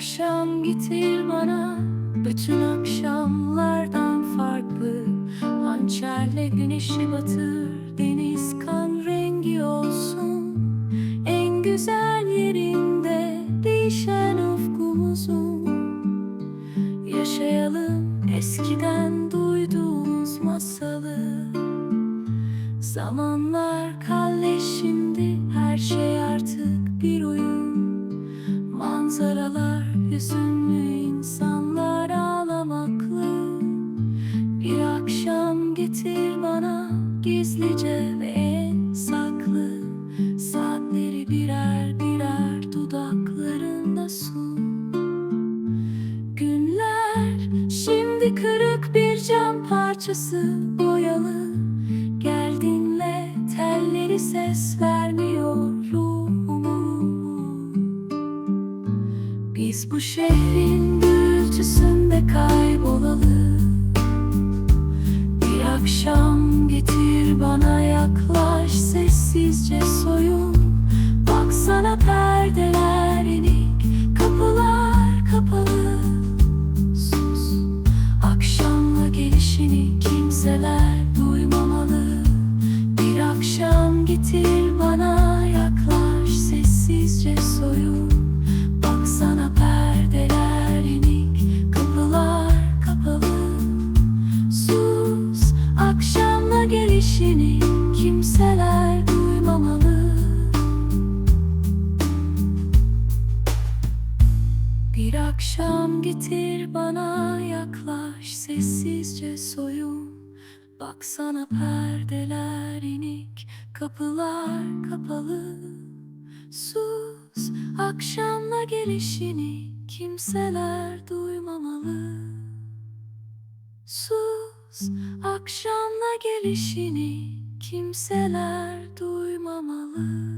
akşam getir bana. Bütün akşamlardan farklı. Hançerle güneşi batır Deniz kan rengi olsun. En güzel yerinde Değişen ufkumuzun. Yaşayalım eskiden duyduğumuz masalı. Zamanlar kalleşindi her şey artık bana gizlice ve en saklı Saatleri birer birer dudaklarında sun Günler şimdi kırık bir cam parçası boyalı. Gel dinle telleri ses vermiyor ruhumu. Biz bu şehrin gürültüsünde kaybolalı. Bir akşam getir bana yaklaş sessizce soyun. Baksana perdeler inik kapılar kapalı. Sus akşamla gelişini kimseler duymamalı. Bir akşam getir bana yaklaş sessizce soyun gelişini kimseler duymamalı. Bir akşam getir bana yaklaş sessizce soyun. Baksana perdeler inik kapılar kapalı. Sus akşamla gelişini kimseler duymamalı. Sus akşamla gelişini kimseler duymamalı